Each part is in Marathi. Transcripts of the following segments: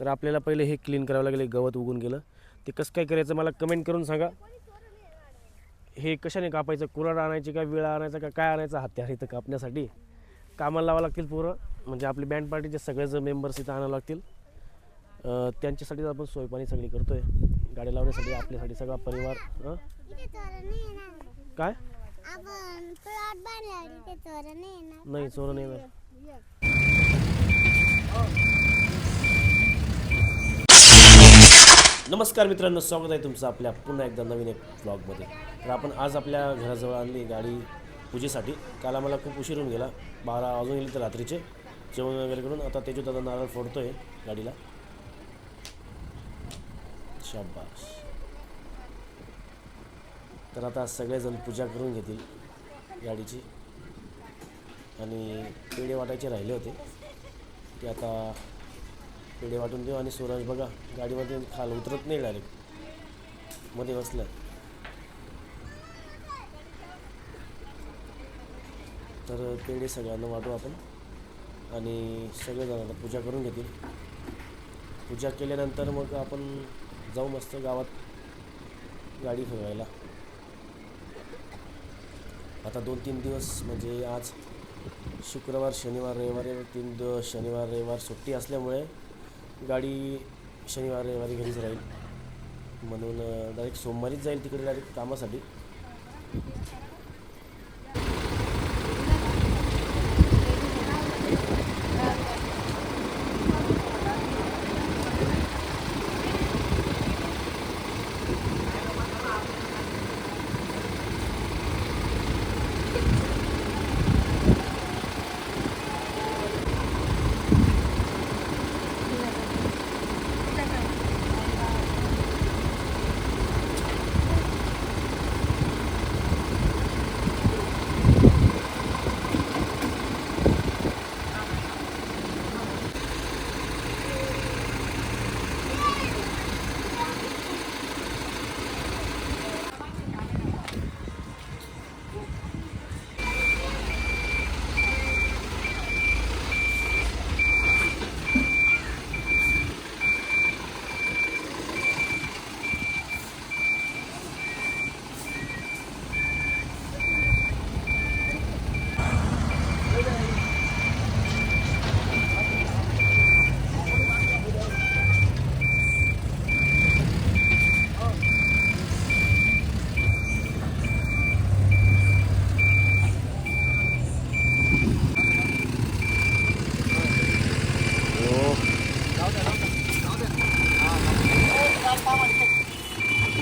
तर आपल्याला पहिले हे क्लीन करावं लागेल गवत उगून गेलं. ते कसं काय करायचं मला कमेंट करून सांगा. हे कशाने कापायचं? कुराड आणायची का विळा आणायचा का काय आणायचं? हत्यार इथं कापण्यासाठी. कामाला लावावं लागतील पोरं. म्हणजे आपले बँड पार्टीचे सगळेच मेंबर्स इथं आणावं लागतील. अं, त्यांच्यासाठीच आपण सोयपाणी सगळी करतोय. गाडी लावण्यासाठी आपल्यासाठी सगळा परिवार काय? नाही चोर नाही येणार. नमस्कार मित्रांनो स्वागत आहे तुमचं आपल्या पुन्हा एकदा नवीन एक ब्लॉगमध्ये तर आपण आज आपल्या घराजवळ आणली गाडी पूजेसाठी. काल आम्हाला खूप उशीर होऊन गेला. बारा वाजून गेले तर रात्रीचे. जेवण वगैरे करून आता तेजू दादा नारळ फोडतो आहे गाडीला. शाबास. तर आता सगळेजण पूजा करून घेतील गाडीची. आणि पेढे वाटायचे राहिले होते. ते आता पेढे वाटून देऊ आणि सूरज बघा गाडीमध्ये खाल उतरत नाही डायरेक्टमध्ये बसलं. तर पेढे सगळ्यांना वाटू आपण. आणि सगळेजण आता पूजा करून घेतील. पूजा केल्यानंतर मग आपण जाऊ मस्त गावात गाडी फिरवायला. आता दोन तीन दिवस म्हणजे आज शुक्रवार शनिवार रविवार तीन दिवस शनिवार रविवार सुट्टी असल्यामुळे गाडी शनिवार रविवारी घरीच राहील. म्हणून डायरेक्ट सोमवारीच जाईल तिकडे डायरेक्ट कामासाठी.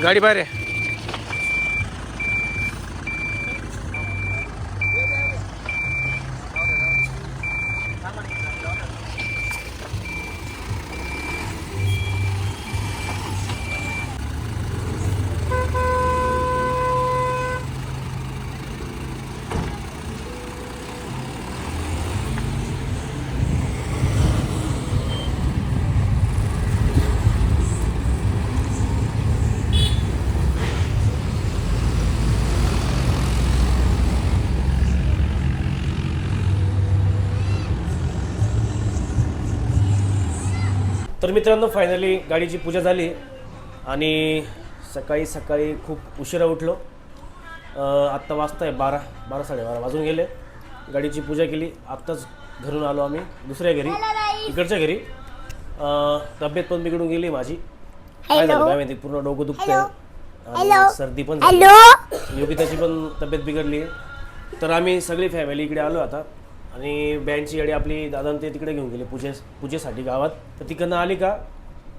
गाडी बाहेर तर मित्रांनो फायनली गाडीची पूजा झाली आणि सकाळी सकाळी खूप उशिरा उठलो. आत्ता वाजता आहे बारा बारा साडेबारा वाजून गेले. गाडीची पूजा केली. आत्ताच घरून आलो आम्ही दुसऱ्या घरी इकडच्या घरी. तब्येत पण बिघडून गेली माझी. काय झालं काय माहिती पूर्ण डोकं दुखतंय. आणि सर्दी पण योगिताची पण तब्येत बिघडली. तर आम्ही सगळी फॅमिली इकडे आलो आता. आणि बँडची गाडी आपली दादा ते तिकडे घेऊन गेले पूजे पूजेसाठी गावात. तर तिकडनं आली का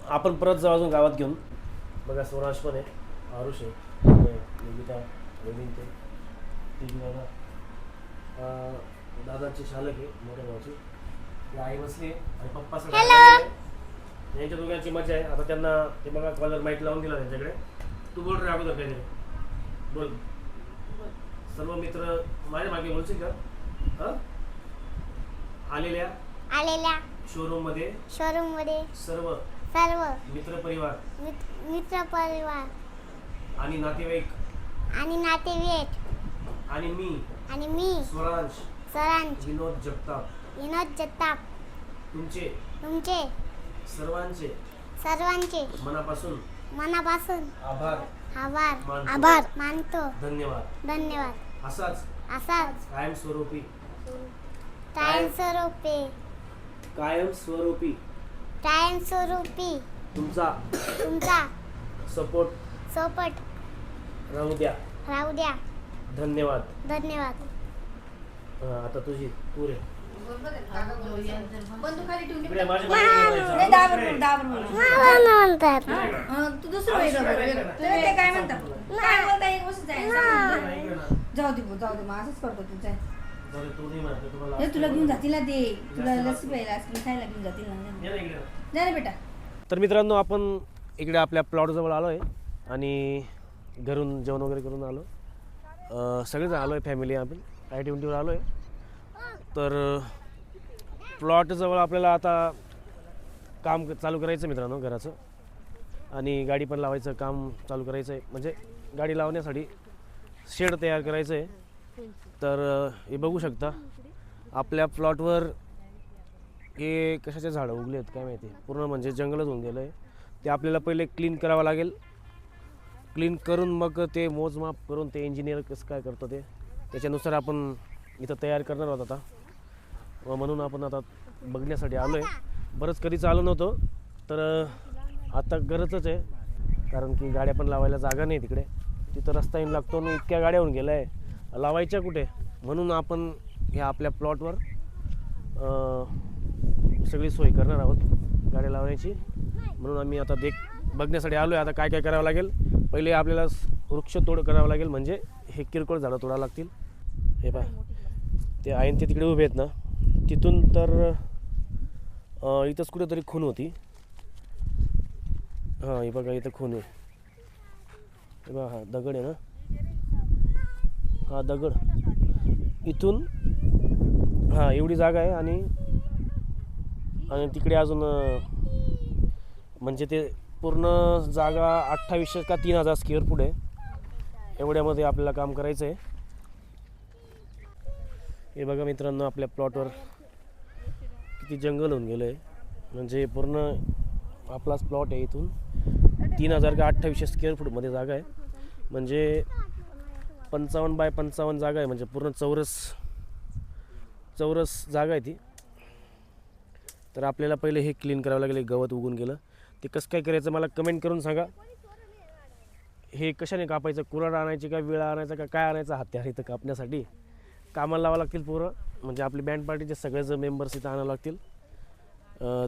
आपण परत जाऊ अजून गावात घेऊन. बघा स्वराज पण आहे आरुष आहे योगिता वहिनी ते तिघी दादा. अं, दादाची शालक आहे मोठ्या भावाची. आई बसली आणि पप्पा सगळे यांच्या दोघांची मजा आहे. आता त्यांना ते बघा कॉलर माईक लावून दिला त्यांच्याकडे. तू बोल रे अगोदर काहीतरी बोल. सर्व मित्र माझ्या मागे बोलशील का? हा? आलेल्या आलेल्या शोरूममध्ये शोरूममध्ये सर्व सर्व मित्र परिवार मित- मित्र परिवार आणि नातेवाईक आणि नातेवाईक आणि मी आणि मी स्वरांश सरांच विनोद जगताप विनोद जगताप तुमचे तुमचे सर्वांचे सर्वांचे मनापासून मनापासून आभार आभार मानतो. आभार मानतो. धन्यवाद. धन्यवाद. असाच असाच कायमस्वरूपी कायमस्वरूपी. टाइम स्वरूपी तुमचा तुमचा सपोर्ट. सोपट राहू द्या. राहू द्या. धन्यवाद. धन्यवाद. हा, आता तुझी तू रे बंदूक खाली ठेवून इकडे माझ्या मागे बोलायचं. नाही, दहा बरोबर दहा बरोबर मला म्हणतात. हं, तू दुसरं वेगळं बघ, वेगळं. तुला ते काय म्हणतात काय बोलता एक गोष्ट आहे, सांग. इकडे ना. जाऊ दे भाऊ, जाऊ दे मग असंच करतो तुझं दे, हे तुला घेऊन जातील ना ते तुला लस्सी प्यायला आईस्क्रीम खायला घेऊन जातील ना. जा ना बेटा तर मित्रांनो आपण इकडे आपल्या प्लॉटजवळ आलो आहे आणि घरून जेवण वगैरे करून आलो. अं, सगळेजण आलो आहे फॅमिली आपण आय ट्वेंटीवर आलो आहे तर प्लॉटजवळ आपल्याला आता काम क- चालू करायचं मित्रांनो घराचं. आणि गाडी पण लावायचं काम चालू करायचं आहे म्हणजे गाडी लावण्यासाठी शेड तयार करायचं आहे तर हे बघू शकता. आपल्या प्लॉटवर हे कशाचे झाडं उगले आहेत काय माहिती? पूर्ण म्हणजे जंगलच होऊन गेलं आहे ते आपल्याला पहिले क्लीन करावं लागेल. क्लीन करून मग ते मोजमाप करून ते इंजिनियर कसं काय करतं ते त्याच्यानुसार आपण इथं तयार करणार आहोत आता. व म्हणून आपण आता बघण्यासाठी आलो आहे बरंच कधीच आलो नव्हतो तर आता गरजच आहे. कारण की गाड्या पण लावायला जागा नाही तिकडे. तिथं रस्ता येऊन लागतो आणि इतक्या गाड्या होऊन गेल्या आहे. लावायच्या कुठे? म्हणून आपण ह्या आपल्या प्लॉटवर सगळी सोय करणार आहोत गाड्या लावण्याची. म्हणून आम्ही आता देख बघण्यासाठी आलो आहे आता काय काय करावं लागेल? पहिले आपल्याला वृक्ष वृक्षतोड करावं लागेल. म्हणजे हे किरकोळ झाडं तोडावं लागतील. हे पा ते आहे ते तिकडे उभे आहेत ना. तिथून तर इथंच कुठेतरी खून होती. हां हे बघा इथं खून आहे. हे बघा हां दगड आहे ना. हा दगड. इथून हां एवढी जागा आहे आणि आणि तिकडे अजून म्हणजे ते पूर्ण जागा अठ्ठावीसशे का तीन हजार स्क्वेअर फूट आहे. एवढ्यामध्ये आपल्याला काम करायचं आहे हे बघा मित्रांनो आपल्या प्लॉटवर किती जंगल होऊन गेलं आहे म्हणजे पूर्ण आपलाच प्लॉट आहे इथून. तीन हजार का अठ्ठावीसशे स्क्वेअर फूटमध्ये जागा आहे. म्हणजे पंचावन्न बाय पंचावन्न जागा आहे म्हणजे पूर्ण चौरस चौरस जागा आहे ती. तर आपल्याला पहिले हे क्लीन करावं लागेल गवत उगून गेलं. ते कसं काय करायचं मला कमेंट करून सांगा. हे कशाने कापायचं कुराड आणायची का विळा आणायचा का काय आणायचं हत्यार इथं कापण्यासाठी. कामाला लावावं लागतील पोरं म्हणजे आपले बँड पार्टीचे सगळेच मेंबर्स इथं आणावं लागतील.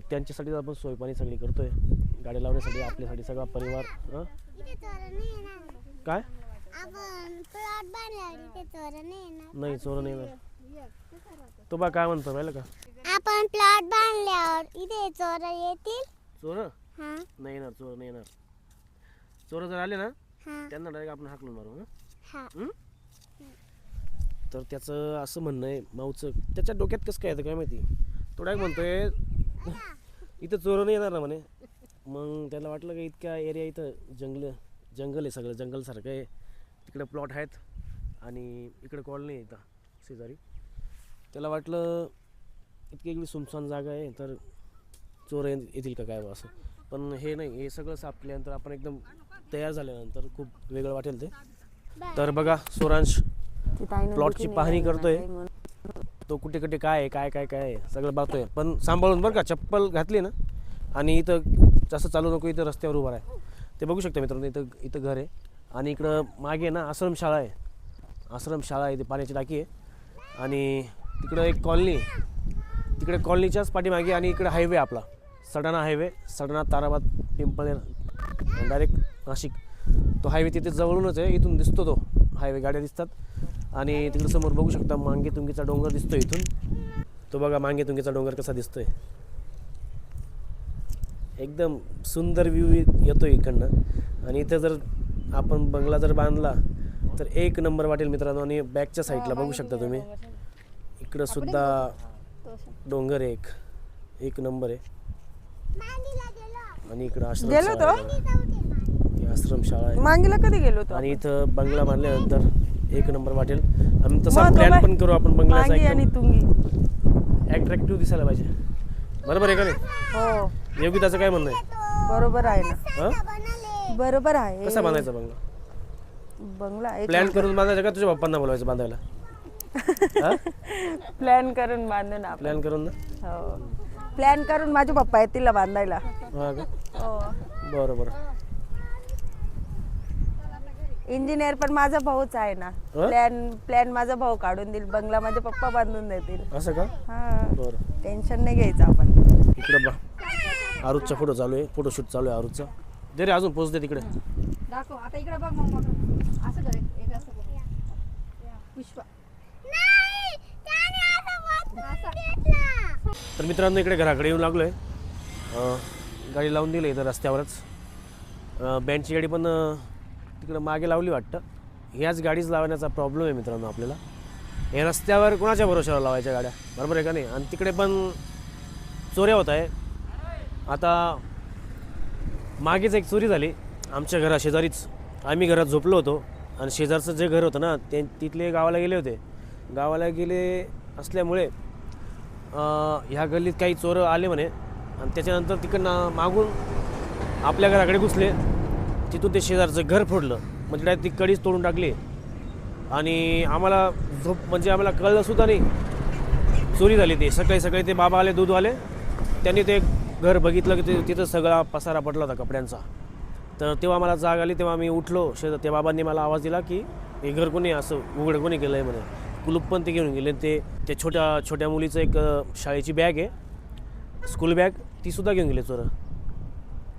त्यांच्यासाठीच आपण सोयपाणी सगळी करतो आहे गाडी लावण्यासाठी आपल्यासाठी सगळा परिवार काय? आपण प्लॉट बांधल्यावर इथे चोर नाही येणार नाही चोर नाही येणार तो बा काय म्हणतो पाहिलं का? आपण प्लॉट बांधल्यावर इथे चोर येतील? चोर हा. नाही येणार चोर नाही येणार. चोर जर आले ना हा. त्यांना डायरेक्ट आपण हाकलून मारू हं? हा. तर त्याचं असं म्हणणं आहे माऊचं. त्याच्या डोक्यात कसं काय येतं काय माहिती? तो डायरेक्ट म्हणतोय इथं चोर नाही येणार ना म्हणे. मग त्याला वाटलं का इतक्या एरिया इथं जंगल जंगल आहे सगळं जंगलसारखं आहे. तिकडे प्लॉट आहेत आणि इकडे कॉलनी आहे इथं शेजारी. त्याला वाटलं इतकी इकडे सुमसान जागा आहे तर चोर येतील का काय असं. पण हे नाही हे सगळं साफ केल्यानंतर आपण एकदम तयार झाल्यानंतर खूप वेगळं वाटेल ते. तर बघा सोरांश प्लॉटची पाहणी करतोय. तो कुठे कुठे काय आहे काय काय काय आहे सगळं बघतोय. पण सांभाळून बरं का चप्पल घातली ना आणि इथं जास्त चालू नको इथं रस्त्यावर उभा आहे ते बघू शकता मित्रांनो इथं इथं घर आहे. आणि इकडं मागे ना आश्रमशाळा आहे. आश्रमशाळा आहे ती पाण्याची टाकी आहे. आणि तिकडं एक कॉलनी आहे. तिकडे कॉलनीच्याच पाठीमागे आणि इकडे हायवे आपला. सडाणा हायवे सडाणा ताराबाद पिंपळे डायरेक्ट नाशिक. तो हायवे तिथे जवळूनच आहे इथून दिसतो तो. हायवे गाड्या दिसतात. आणि तिकडे समोर बघू शकता मांगे तुंगीचा डोंगर दिसतो इथून. तो बघा मांगे तुंगीचा डोंगर कसा दिसतोय. एकदम सुंदर व्ह्यू येतो इकडनं. आणि इथं जर आपण बंगला जर बांधला तर एक नंबर वाटेल मित्रांनो आणि बॅकच्या साईडला बघू शकता तुम्ही. इकडं सुद्धा डोंगर आहे एक. एक नंबर आहे. आणि इकडं आश्रम गेलो तो? ही आश्रमशाळा आहे. मांगीला कधी गेलो होतो? आणि इथं बंगला बांधल्यानंतर एक नंबर वाटेल. आम्ही तसा प्लॅन पण करू आपण बंगल्याचा मांगी आणि तुंगी. ॲट्रॅक्टिव्ह दिसायला पाहिजे. बरोबर आहे का नाही? हो. योगिताचं काय म्हणणं आहे? बरोबर आहे ना. हां? बरोबर आहे. कसा बांधायचा बंगला? बंगला एक प्लॅन करून बांधायचा का तुझ्या पप्पांना बोलवायचं बांधायला? प्लॅन करून बांधू ना आपण. प्लॅन करून ना? हो. प्लॅन करून माझे पप्पा येतील ना बांधायला. हा का? हो. बरं बरं इंजिनियर पण माझा भाऊच आहे ना? प्लॅन प्लॅन माझा भाऊ काढून देईल. बंगला माझे पप्पा बांधून देतील. असं का? हा. बरं. टेन्शन नाही घ्यायचं आपण. इकडं बा आरुजचा फोटो चालू आहे. फोटोशूट चालू आहे आरुजचा दे रे अजून पोच दे तिकडे. दाखव आता इकडे बघ मग मग असं कर एक एक असं कर पुष्पा. नाही त्याने असं वाच घेतला तर मित्रांनो इकडे घराकडे येऊन लागलो आहे गाडी लावून दिली इथं रस्त्यावरच. अं, बँडची गाडी पण अं, तिकडं मागे लावली वाटतं. ह्याच गाडीच लावण्याचा प्रॉब्लेम आहे मित्रांनो आपल्याला. हे रस्त्यावर कोणाच्या भरोशावर लावायच्या गाड्या? बरोबर आहे का नाही? आणि तिकडे पण चोऱ्या होत आहे. आता मागेच एक चोरी झाली. आमच्या घरा शेजारीच. आम्ही घरात झोपलो होतो आणि शेजारचं जे घर होतं ना ते तिथले गावाला गेले होते. गावाला गेले असल्यामुळे ह्या गल्लीत काही चोरं आले म्हणे. आणि त्याच्यानंतर तिकडनं मागून आपल्या घराकडे घुसले. तिथून ते शेजारचं घर फोडलं. म्हणजे काय ती कडीच तोडून टाकली. आणि आम्हाला झोप म्हणजे आम्हाला कळलं सुद्धा नाही. चोरी झाली ती. सकाळी सकाळी ते बाबा आले दूध आले. त्यांनी ते घर बघितलं की ते तिथं सगळा पसारा पडला होता कपड्यांचा. तर तेव्हा मला जाग आली तेव्हा मी उठलो. शेत त्या बाबांनी मला आवाज दिला की हे घर कोणी असं उघड कोणी केलं आहे म्हणे. कुलूप पण ते घेऊन गेले. ते त्या छोट्या छोट्या मुलीचं एक शाळेची बॅग आहे. स्कूल बॅग तीसुद्धा घेऊन गेले चोरं.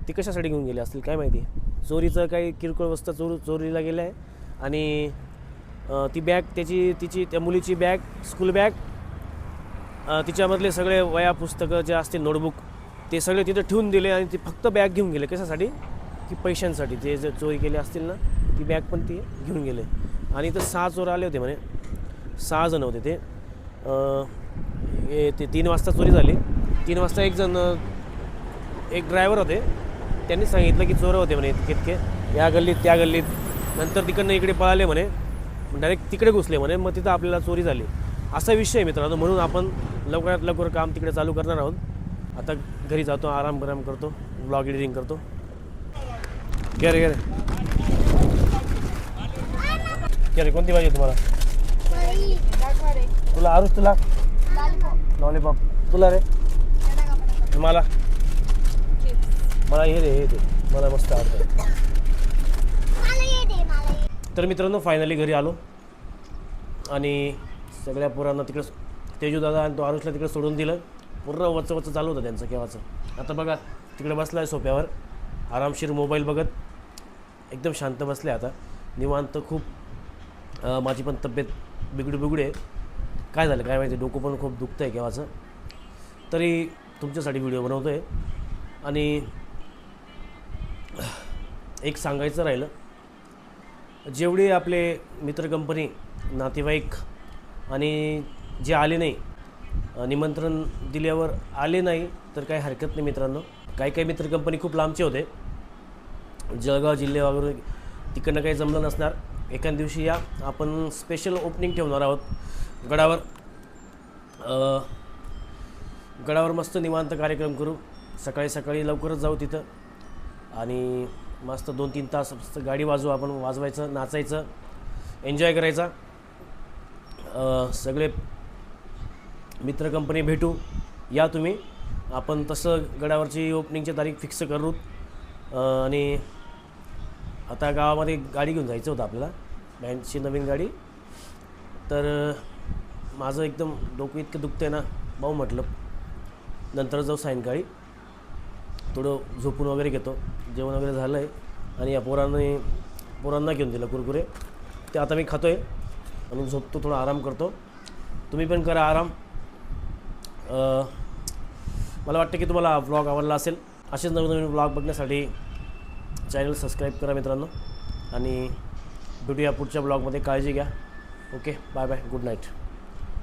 ती कशासाठी घेऊन गेले असतील? काय माहिती? चोरीचं काही किरकोळ वस्तू चोर चोरीला गेलं आहे आणि ती बॅग त्याची तिची त्या मुलीची बॅग स्कूल बॅग तिच्यामधले सगळे वया पुस्तकं जे असतील नोटबुक ते सगळे तिथं ठेवून दिले आणि ते फक्त बॅग घेऊन गेले. कशासाठी? की पैशांसाठी. ते जे चोरी केली असतील ना ती बॅग पण ते घेऊन गेले. आणि इथं सहा चोर आले होते म्हणे. सहा जण होते ते. ते तीन वाजता चोरी झाली. तीन वाजता एक जण एक ड्रायव्हर होते. त्यांनी सांगितलं की चोरं होते म्हणे इतके इतके या गल्लीत त्या गल्लीत. नंतर तिकडनं इकडे पळाले म्हणे. डायरेक्ट तिकडे घुसले म्हणे. मग तिथं आपल्याला चोरी झाली. असा विषय मित्रांनो. म्हणून आपण लवकरात लवकर काम तिकडे चालू करणार आहोत. आता घरी जातो आराम गराम करतो ब्लॉग एडिटिंग करतो. घ्या रे घ्या रे? घ्या रे कोणती पाहिजे तुम्हाला? तुला आरुष तुला? लॉलीपॉप तुला रे? मला? मला हे दे हे दे. मला मस्त आवडतं. तर मित्रांनो फायनली घरी आलो. आणि सगळ्या पोरांना तिकडं तेजू दादा आणि तो आरुषला तिकडे सोडून दिलं. पूर्ण वच वच्च चालू होतं त्यांचं केव्हाचं. आता बघा तिकडे बसला आहे सोप्यावर आरामशीर मोबाईल बघत एकदम शांत बसले आता. निवांत खूप माझी पण तब्येत बिघडू बिघडू आहे. काय झालं काय माहिती डोकं पण खूप दुखतं आहे केव्हाचं. तरी तुमच्यासाठी व्हिडिओ बनवतो आहे आणि एक सांगायचं राहिलं. जेवढे आपले मित्र कंपनी नातेवाईक आणि जे आले नाही निमंत्रण दिल्यावर आले नाही तर काही हरकत नाही मित्रांनो. काही काही मित्र कंपनी खूप लांबचे होते. जळगाव जिल्हे वगैरे तिकडनं काही जमलं नसणार. एका दिवशी या आपण स्पेशल ओपनिंग ठेवणार आहोत. गडावर गडावर मस्त निवांत कार्यक्रम करू. सकाळी सकाळी लवकरच जाऊ तिथं. आणि मस्त दोन तीन तास मस्त गाडी वाजवू आपण. वाजवायचं नाचायचं एन्जॉय करायचा. सगळे मित्र कंपनी भेटू. या तुम्ही. आपण तसं गडावरची ओपनिंगची तारीख फिक्स करू. आणि आता गावामध्ये गाडी घेऊन जायचं होतं आपल्याला. बँडची नवीन गाडी. तर माझं एकदम डोकं इतकं दुखतं आहे ना भाऊ म्हटलं. नंतर जाऊ सायंकाळी. थोडं झोपून वगैरे घेतो. जेवण वगैरे झालं आहे आणि या पोरांनी पोरांना घेऊन दिलं कुरकुरे. ते आता मी खातो आहे आणि झोपतो थोडा आराम करतो. तुम्ही पण करा आराम. मला वाटतं की तुम्हाला ब्लॉग आवडला असेल. असेच नवीन नवीन ब्लॉग बघण्यासाठी चॅनल सबस्क्राईब करा मित्रांनो. आणि भेटूया पुढच्या ब्लॉगमध्ये काळजी घ्या. Okay bye bye good night